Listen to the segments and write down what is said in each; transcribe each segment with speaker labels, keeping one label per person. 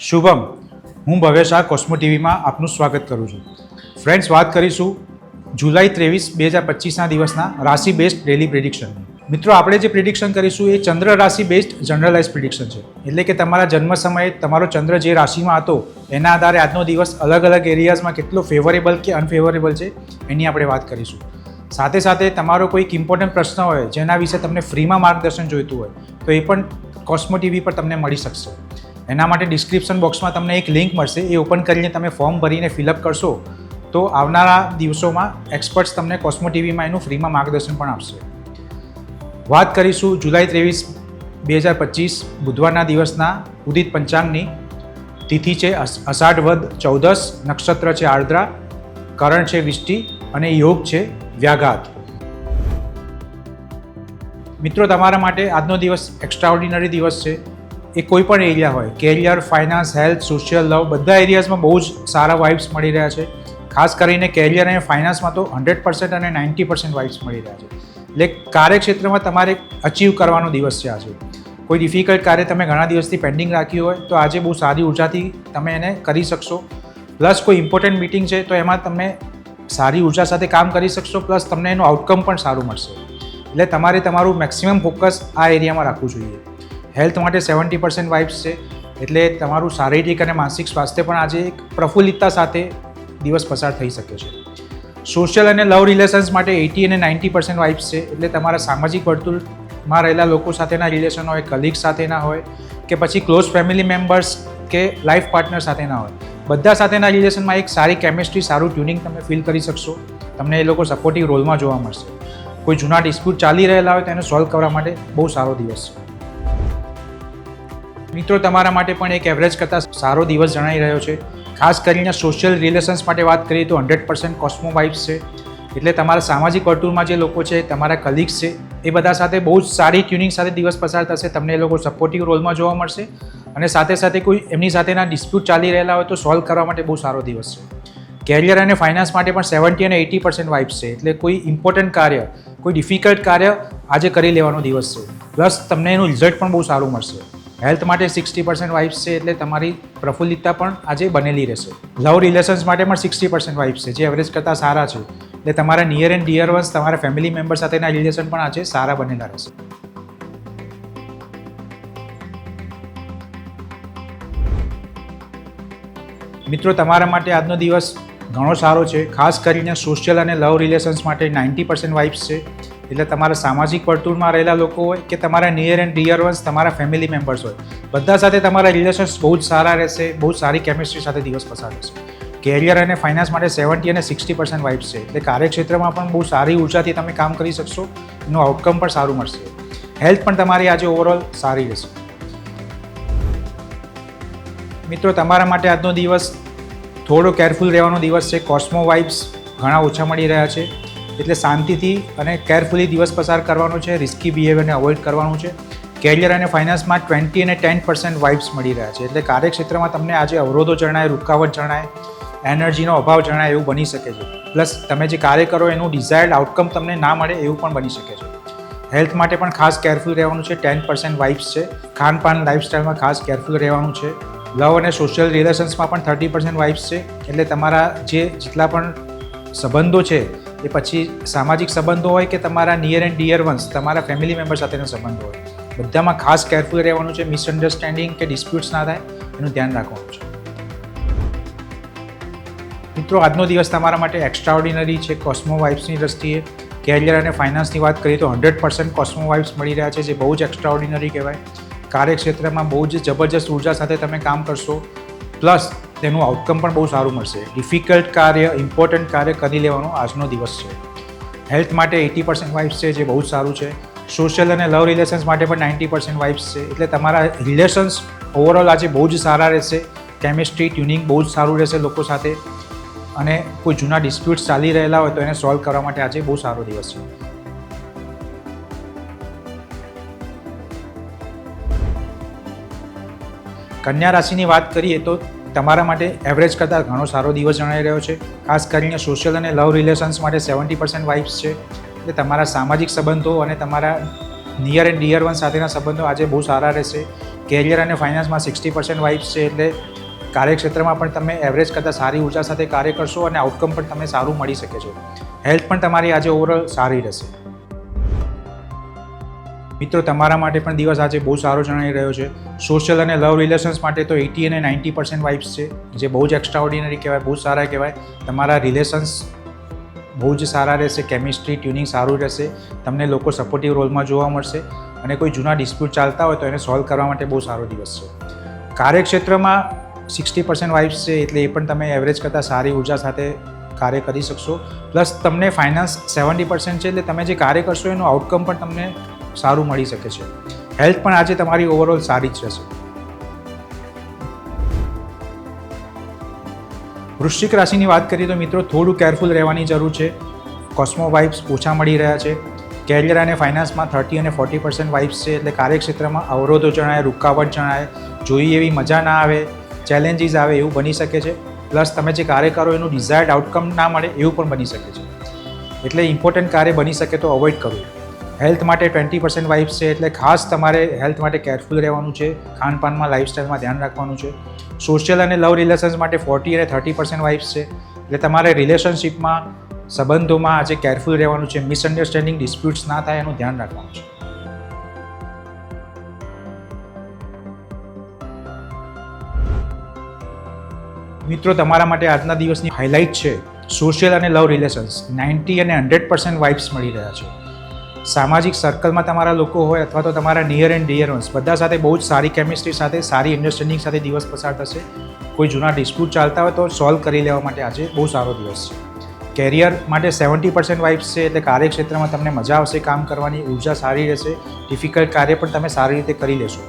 Speaker 1: શુભમ, હું ભવેશ આ કોસ્મો ટીવીમાં આપનું સ્વાગત કરું છું. ફ્રેન્ડ્સ વાત કરીશું જુલાઈ ત્રેવીસ, બે હજાર પચીસના દિવસના રાશિ બેસ્ડ ડેલી પ્રિડિક્શન મિત્રો, આપણે જે પ્રિડિક્શન કરીશું એ ચંદ્ર રાશિ બેસ્ડ જનરલાઇઝ પ્રિડિક્શન છે. એટલે કે તમારા જન્મ સમયે તમારો ચંદ્ર જે રાશિમાં હતો, એના આધારે આજનો દિવસ અલગ અલગ એરિયાઝમાં કેટલો ફેવરેબલ કે અનફેવરેબલ છે, એની આપણે વાત કરીશું. સાથે સાથે તમારો કોઈક ઇમ્પોર્ટન્ટ પ્રશ્ન હોય, જેના વિશે તમને ફ્રીમાં માર્ગદર્શન જોઈતું હોય, તો એ પણ કોસ્મો ટીવી પર તમને મળી શકશે. એના માટે ડિસ્ક્રિપ્શન બોક્સમાં તમને એક લિંક મળશે. એ ઓપન કરીને તમે ફોર્મ ભરીને ફિલઅપ કરશો, તો આવનારા દિવસોમાં એક્સપર્ટ્સ તમને કોસ્મો ટીવીમાં એનું ફ્રીમાં માર્ગદર્શન પણ આપશે. વાત કરીશું જુલાઈ ત્રેવીસ, બે હજાર પચીસ બુધવારના દિવસના ઉદિત પંચાંગની. તિથિ છે અષ- અષાઢ વદ ચૌદસ નક્ષત્ર છે આર્દ્રા, કરણ છે વિષ્ટિ અને યોગ છે વ્યાઘાત. મિત્રો, તમારા માટે આજનો દિવસ એક્સ્ટ્રાઓર્ડિનરી દિવસ છે. એ કોઈ પણ એરિયા હોય. Career finance health social love બધા એરિયાઝમાં બહુ જ સારા વાઇબ્સ મળી રહ્યા છે. ખાસ કરીને કેરિયર અને ફાઇનાન્સમાં તો હંડ્રેડ પર્સન્ટ અને નાઇન્ટી પર્સન્ટ વાઇબ્સ મળી રહ્યા છે. એટલે કાર્યક્ષેત્રમાં તમારે અચીવ કરવાનો દિવસ છે આજે. કોઈ ડિફિકલ્ટ કાર્ય તમે ઘણા દિવસથી પેન્ડિંગ રાખ્યું હોય, તો આજે બહુ સારી ઉર્જાથી તમે એને કરી શકશો. પ્લસ કોઈ ઇમ્પોર્ટન્ટ મિટિંગ છે, તો એમાં તમે સારી ઊર્જા સાથે કામ કરી શકશો પ્લસ તમને એનું આઉટકમ પણ સારું મળશે. એટલે તમારે તમારું મેક્સિમમ ફોકસ આ એરિયામાં રાખવું જોઈએ. હેલ્થ માટે સેવન્ટી પર્સન્ટ વાઇબ્સ છે. એટલે તમારું શારીરિક અને માનસિક સ્વાસ્થ્ય પણ આજે એક પ્રફુલ્લિતતા સાથે દિવસ પસાર થઈ શકે છે. સોશિયલ અને લવ રિલેશન્સ માટે એટી અને નાઇન્ટી પર્સન્ટ વાઇબ્સ છે. એટલે તમારા સામાજિક વર્તુળમાં રહેલા લોકો સાથેના રિલેશન હોય, કલીગ સાથેના હોય કે પછી ક્લોઝ ફેમિલી મેમ્બર્સ કે લાઈફ પાર્ટનર સાથેના હોય. બધા સાથેના રિલેશનમાં એક સારી કેમિસ્ટ્રી, સારું ટ્યુનિંગ તમે ફીલ કરી શકશો. તમને એ લોકો સપોર્ટિવ રોલમાં જોવા મળશે. કોઈ જૂના ડિસ્પ્યુટ ચાલી રહેલા હોય તો એને સોલ્વ કરવા માટે બહુ સારો દિવસ છે. મિત્રો, તમારા માટે પણ એક એવરેજ કરતાં સારો દિવસ જણાઈ રહ્યો છે. ખાસ કરીને સોશિયલ રિલેશન્સ માટે વાત કરીએ તો હંડ્રેડ પર્સન્ટ કોસ્મો વાઇબ્સ છે. એટલે તમારા સામાજિક વર્તુળમાં જે લોકો છે, તમારા કલીગ્સ છે, એ બધા સાથે બહુ જ સારી ટ્યુનિંગ સાથે દિવસ પસાર થશે. તમને એ લોકો સપોર્ટિવ રોલમાં જોવા મળશે. અને સાથે સાથે કોઈ એમની સાથેના ડિસ્પ્યુટ ચાલી રહેલા હોય તો સોલ્વ કરવા માટે બહુ સારો દિવસ છે. કેરિયર અને ફાઇનાન્સ માટે પણ સેવન્ટી અને એટી પર્સન્ટ વાઇબ્સ છે. એટલે કોઈ ઇમ્પોર્ટન્ટ કાર્ય, કોઈ ડિફિકલ્ટ કાર્ય આજે કરી લેવાનો દિવસ છે. પ્લસ તમને એનું રિઝલ્ટ પણ બહુ સારું મળશે. હેલ્થ માટે સિક્સટી પર્સન્ટ વાઇફ્સ છે એટલે તમારી પ્રફુલ્લિતતા પણ આજે બનેલી રહેશે. લવ રિલેશન્સ માટે પણ સિક્સટી પર્સન્ટ વાઇફ્સ છે, જે એવરેજ કરતાં સારા છે. એટલે તમારા નિયર એન્ડ ડિયર વન્સ તમારા ફેમિલી મેમ્બર સાથેના રિલેશન પણ આજે સારા બનેલા રહેશે. મિત્રો, તમારા માટે આજનો દિવસ ઘણો સારો છે. ખાસ કરીને સોશિયલ અને લવ રિલેશન્સ માટે નાઇન્ટી પર્સન્ટ વાઇફ્સ છે. એટલે તમારા સામાજિક વર્તુળમાં રહેલા લોકો હોય કે તમારા નિયર એન્ડ ડિયર વન્સ તમારા ફેમિલી મેમ્બર્સ હોય, બધા સાથે તમારા રિલેશન્સ બહુ જ સારા રહેશે, બહુ સારી કેમિસ્ટ્રી સાથે દિવસ પસાર થશે. કેરિયર અને ફાઇનાન્સ માટે સેવન્ટી અને સિક્સટી પર્સન્ટ વાઇબ્સ છે. એટલે કાર્યક્ષેત્રમાં પણ બહુ સારી ઉર્જાથી તમે કામ કરી શકશો, એનું આઉટકમ પણ સારું મળશે. હેલ્થ પણ તમારી આજે ઓવરઓલ સારી રહેશે. મિત્રો, તમારા માટે આજનો દિવસ થોડો કેરફુલ રહેવાનો દિવસ છે. કોસ્મો વાઇબ્સ ઘણા ઓછા મળી રહ્યા છે. એટલે શાંતિથી અને કેરફુલી દિવસ પસાર કરવાનો છે રિસ્કી બિહેવિયરને અવોઇડ કરવાનું છે. કેરિયર અને ફાઇનાન્સમાં ટ્વેન્ટી અને ટેન પર્સન્ટ વાઇબ્સ મળી રહ્યા છે. એટલે કાર્યક્ષેત્રમાં તમને આજે અવરોધો જણાય, રૂકાવટ જણાય એનર્જીનો અભાવ જણાય એવું બની શકે છે. પ્લસ તમે જે કાર્ય કરો એનું ડિઝાયર્ડ આઉટકમ તમને ના મળે એવું પણ બની શકે છે. હેલ્થ માટે પણ ખાસ કેરફુલ રહેવાનું છે. ટેન પર્સન્ટ વાઇબ્સ છે. ખાનપાન લાઇફસ્ટાઇલમાં ખાસ કેરફુલ રહેવાનું છે. લવ અને સોશિયલ રિલેશન્સમાં પણ થર્ટી પર્સન્ટ વાઇબ્સ છે. એટલે તમારા જે જેટલા પણ સંબંધો છે એ પછી સામાજિક સંબંધો હોય કે તમારા નિયર એન્ડ ડિયર વન્સ તમારા ફેમિલી મેમ્બર સાથેના સંબંધો હોય. બધામાં ખાસ કેરફુલ રહેવાનું છે મિસઅન્ડરસ્ટેન્ડિંગ કે ડિસ્પ્યુટ્સ ના થાય, એનું ધ્યાન રાખવાનું છે. મિત્રો, આજનો દિવસ તમારા માટે એક્સ્ટ્રાઓર્ડિનરી છે કોસ્મો વાઇફ્સની દ્રષ્ટિએ. કેરિયર અને ફાઇનાન્સની વાત કરીએ તો હંડ્રેડ પર્સન્ટ કોસ્મો વાઇફ્સ મળી રહ્યા છે, જે બહુ જ એક્સ્ટ્રાઓર્ડિનરી કહેવાય. કાર્યક્ષેત્રમાં બહુ જ જબરજસ્ત ઊર્જા સાથે તમે કામ કરશો. પ્લસ તેનું આઉટકમ પણ બહુ સારું મળશે. ડિફિકલ્ટ કાર્ય ઇમ્પોર્ટન્ટ કાર્ય કરી લેવાનો આજનો દિવસ છે. હેલ્થ માટે એટી પર્સન્ટ વાઇબ્સ છે, જે બહુ જ સારું છે. સોશિયલ અને લવ રિલેશન્સ માટે પણ નાઇન્ટી પર્સન્ટ વાઇબ્સ છે. એટલે તમારા રિલેશન્સ ઓવરઓલ આજે બહુ જ સારા રહેશે. કેમિસ્ટ્રી ટ્યુનિંગ બહુ જ સારું રહેશે લોકો સાથે. અને કોઈ જૂના ડિસ્પ્યુટ્સ ચાલી રહેલા હોય તો એને સોલ્વ કરવા માટે આજે બહુ સારો દિવસ છે. કન્યા રાશિની વાત કરીએ તો તમારા માટે એવરેજ કરતાં ઘણો સારો દિવસ જણાઈ રહ્યો છે. ખાસ કરીને સોશિયલ અને લવ રિલેશન્સ માટે સેવન્ટી પર્સન્ટ વાઇબ્સ છે. એટલે તમારા સામાજિક સંબંધો અને તમારા નિયર એન્ડ ડિયર વન સાથેના સંબંધો આજે બહુ સારા રહેશે. કેરિયર અને ફાઇનાન્સમાં સિક્સટી પર્સન્ટ વાઇબ્સ છે. એટલે કાર્યક્ષેત્રમાં પણ તમે એવરેજ કરતાં સારી ઊર્જા સાથે કાર્ય કરશો અને આઉટકમ પણ તમને સારું મળી શકે છે. હેલ્થ પણ તમારી આજે ઓવરઓલ સારી રહેશે. મિત્રો, તમારા માટે પણ દિવસ આજે બહુ સારો જણાઈ રહ્યો છે. સોશિયલ અને લવ રિલેશન્સ માટે તો એટી અને નાઇન્ટી પર્સન્ટ વાઇબ્સ છે, જે બહુ જ એક્સ્ટ્રાઓર્ડિનરી કહેવાય, બહુ સારા કહેવાય. તમારા રિલેશન્સ બહુ જ સારા રહેશે કેમિસ્ટ્રી ટ્યુનિંગ સારું રહેશે, તમને લોકો સપોર્ટિવ રોલમાં જોવા મળશે અને કોઈ જૂના ડિસ્પ્યુટ ચાલતા હોય તો એને સોલ્વ કરવા માટે બહુ સારો દિવસ છે. કાર્યક્ષેત્રમાં સિક્સટી પર્સન્ટ વાઇબ્સ છે, એટલે એ પણ તમે એવરેજ કરતાં સારી ઊર્જા સાથે કાર્ય કરી શકશો. પ્લસ તમને ફાઇનાન્સ સેવન્ટી પર્સન્ટ છે, એટલે તમે જે કાર્ય કરશો, એનું આઉટકમ પણ તમને સારું મળી શકે છે. હેલ્થ પણ આજે તમારી ઓવરઓલ સારી જ રહેશે. વૃશ્ચિક રાશિની વાત કરીએ તો મિત્રો થોડું કેરફુલ રહેવાની જરૂર છે. કોસ્મો વાઇબ્સ ઓછા મળી રહ્યા છે. કેરિયર અને ફાઇનાન્સમાં થર્ટી અને ફોર્ટી પર્સન્ટ વાઇબ્સ છે એટલે કાર્યક્ષેત્રમાં અવરોધો જણાય, રૂકાવટ જણાય, જોઈ એવી મજા ના આવે ચેલેન્જીસ આવે એવું બની શકે છે. પ્લસ તમે જે કાર્ય કરો એનું ડિઝાયર્ડ આઉટકમ ના મળે એવું પણ બની શકે છે. એટલે ઇમ્પોર્ટન્ટ કાર્ય બની શકે તો અવોઇડ કરવું. હેલ્થ માટે ટ્વેન્ટી પર્સન્ટ વાઇબ્સ છે, એટલે ખાસ તમારે હેલ્થ માટે કેરફુલ રહેવાનું છે, ખાનપાનમાં, લાઇફસ્ટાઇલમાં ધ્યાન રાખવાનું છે. સોશિયલ અને લવ રિલેશન્સ માટે ફોર્ટી અને થર્ટી પર્સન્ટ વાઇબ્સ છે, એટલે તમારે રિલેશનશિપમાં, સંબંધોમાં આજે કેરફુલ રહેવાનું છે, મિસઅન્ડરસ્ટેન્ડિંગ ડિસ્પ્યુટ્સ ના થાય એનું ધ્યાન રાખવાનું છે. મિત્રો, તમારા માટે આજના દિવસની હાઇલાઇટ છે, સોશિયલ અને લવ રિલેશન્સ. નાઇન્ટી અને હંડ્રેડ પર્સન્ટ વાઇબ્સ મળી રહ્યા છે. સામાજિક સર્કલમાં તમારા લોકો હોય અથવા તો તમારા નિયર એન્ડ ડિયર વન્સ બધા સાથે બહુ જ સારી કેમિસ્ટ્રી સાથે, સારી અન્ડરસ્ટેન્ડિંગ સાથે દિવસ પસાર થશે. કોઈ જૂના ડિસ્પ્યુટ ચાલતા હોય તો સોલ્વ કરી લેવા માટે આજે બહુ સારો દિવસ છે. કેરિયર માટે સેવન્ટી પર્સન્ટ વાઇબ્સ છે એટલે કાર્યક્ષેત્રમાં તમને મજા આવશે, કામ કરવાની ઊર્જા સારી રહેશે ડિફિકલ્ટ કાર્ય પણ તમે સારી રીતે કરી લેશો.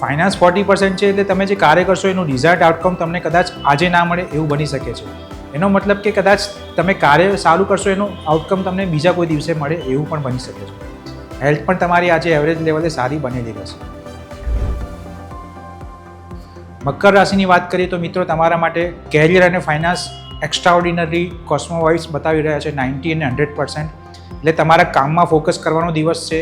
Speaker 1: ફાઇનાન્સ ફોર્ટી પર્સન્ટ છે એટલે તમે જે કાર્ય કરશો એનું ડિઝાયર્ડ આઉટકમ તમને કદાચ આજે ના મળે એવું બની શકે છે. એનો મતલબ કે કદાચ તમે કાર્ય સારું કરશો, એનું આઉટકમ તમને બીજા કોઈ દિવસે મળે એવું પણ બની શકે છે. હેલ્થ પણ તમારી આજે એવરેજ લેવલે સારી બનેલી રહેશે. મકર રાશિની વાત કરીએ તો મિત્રો તમારા માટે કેરિયર અને ફાઇનાન્સ એક્સ્ટ્રાઓર્ડિનરી કોસ્મોવાઇઝ બતાવી રહ્યા છે નાઇન્ટી અને હંડ્રેડ પર્સન્ટ એટલે તમારા કામમાં ફોકસ કરવાનો દિવસ છે,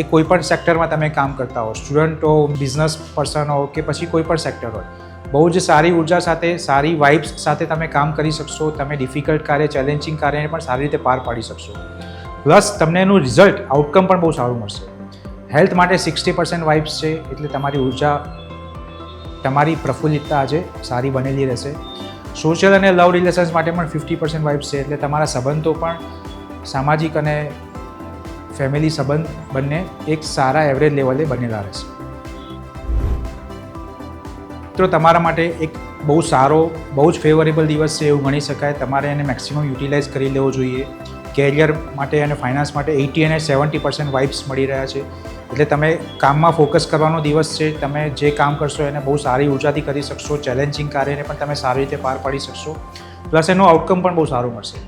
Speaker 1: એ કોઈ પણ સેક્ટરમાં તમે કામ કરતા હો. સ્ટુડન્ટ હો બિઝનેસ પર્સન હો કે પછી કોઈ પણ સેક્ટર હોય. બહુ જ સારી ઊર્જા સાથે, સારી વાઇબ્સ સાથે તમે કામ કરી શકશો, તમે ડિફિકલ્ટ કાર્ય ચેલેન્જિંગ કાર્યને પણ સારી રીતે પાર પાડી શકશો. પ્લસ તમને એનું રિઝલ્ટ આઉટકમ પણ બહુ સારું મળશે. હેલ્થ માટે સિક્સટી પર્સન્ટ વાઇબ્સ છે, એટલે તમારી ઊર્જા, તમારી પ્રફુલ્લિતતા આજે સારી બનેલી રહેશે. સોશિયલ અને લવ રિલેશન્સ માટે પણ ફિફ્ટી પર્સન્ટ વાઇબ્સ છે, એટલે તમારા સંબંધો પણ સામાજિક અને ફેમિલી સંબંધ બંને એક સારા એવરેજ લેવલે બનેલા રહેશે. તો તમારા માટે એક બહુ સારો, બહુ જ ફેવરેબલ દિવસ છે એવું ગણી શકાય. તમારે એને મેક્સિમમ યુટિલાઇઝ કરી લેવો જોઈએ. કેરિયર માટે અને ફાઇનાન્સ માટે એટી અને સેવન્ટી પર્સન્ટ વાઇબ્સ મળી રહ્યા છે. એટલે તમે કામમાં ફોકસ કરવાનો દિવસ છે. તમે જે કામ કરશો એને બહુ સારી ઉર્જાથી કરી શકશો. ચેલેન્જિંગ કાર્યને પણ તમે સારી રીતે પાર પાડી શકશો. પ્લસ એનું આઉટકમ પણ બહુ સારું મળશે.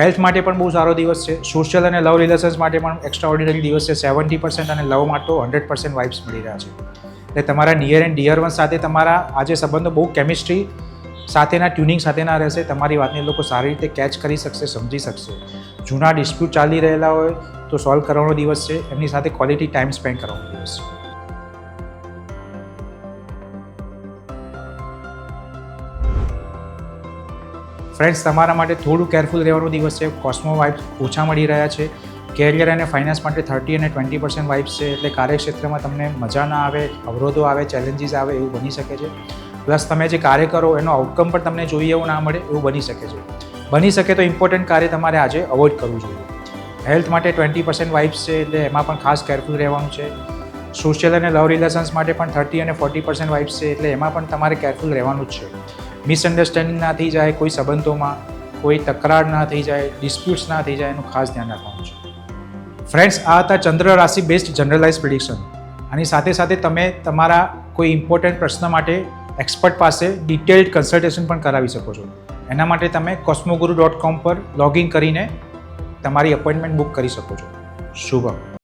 Speaker 1: હેલ્થ માટે પણ બહુ સારો દિવસ છે. સોશિયલ અને લવ રિલેશન્સ માટે પણ એક્સ્ટ્રા ઓર્ડિનરી દિવસ છે. સેવન્ટી પર્સન્ટ અને લવ માટે હંડ્રેડ પર્સન્ટ વાઇબ્સ મળી રહ્યા છે. એટલે તમારા નિયર એન્ડ ડિયર વન સાથે તમારા આજે સંબંધો બહુ કેમિસ્ટ્રી સાથેના ટ્યુનિંગ સાથેના રહેશે. તમારી વાતને લોકો સારી રીતે કેચ કરી શકશે, સમજી શકશે. જૂના ડિસ્પ્યુટ ચાલી રહેલા હોય તો સોલ્વ કરવાનો દિવસ છે. એમની સાથે ક્વોલિટી ટાઈમ સ્પેન્ડ કરવાનો દિવસ છે. ફ્રેન્ડ્સ તમારા માટે થોડું કેરફુલ રહેવાનો દિવસ છે. કોસ્મો વાઇબ્સ ઓછા મળી રહ્યા છે. કેરિયર અને ફાઇનાન્સ માટે થર્ટી અને ટ્વેન્ટી પર્સન્ટ વાઇબ્સ છે એટલે કાર્યક્ષેત્રમાં તમને મજા ના આવે, અવરોધો આવે ચેલેન્જીસ આવે એવું બની શકે છે. પ્લસ તમે જે કાર્ય કરો એનો આઉટકમ પણ તમને જોઈએ એવું ના મળે એવું બની શકે છે. બની શકે તો ઇમ્પોર્ટન્ટ કાર્ય તમારે આજે અવોઇડ કરવું જોઈએ. હેલ્થ માટે ટ્વેન્ટી પર્સન્ટ વાઇબ્સ છે એટલે એમાં પણ ખાસ કેરફુલ રહેવાનું છે. સોશિયલ અને લવ રિલેશન્સ માટે પણ થર્ટી અને ફોર્ટી પર્સન્ટ વાઇબ્સ છે એટલે એમાં પણ તમારે કેરફુલ રહેવાનું જ છે. મિસઅન્ડરસ્ટેન્ડિંગ ના થઈ જાય કોઈ સંબંધોમાં, કોઈ તકરાર ના થઈ જાય ડિસ્પ્યુટ્સ ના થઈ જાય એનું ખાસ ધ્યાન રાખવાનું છે. ફ્રેન્ડ્સ આ હતા ચંદ્ર રાશિ બેસ્ડ જનરલાઇઝ પ્રિડિક્શન આની સાથે સાથે તમે તમારા કોઈ ઇમ્પોર્ટન્ટ પ્રશ્ન માટે એક્સપર્ટ પાસે ડિટેલ્ડ કન્સલ્ટેશન પણ કરાવી શકો છો. એના માટે તમે કોસ્મોગુરુ ડોટ કોમ પર લોગિન કરીને તમારી અપોઇન્ટમેન્ટ બુક કરી શકો છો. શુભમ.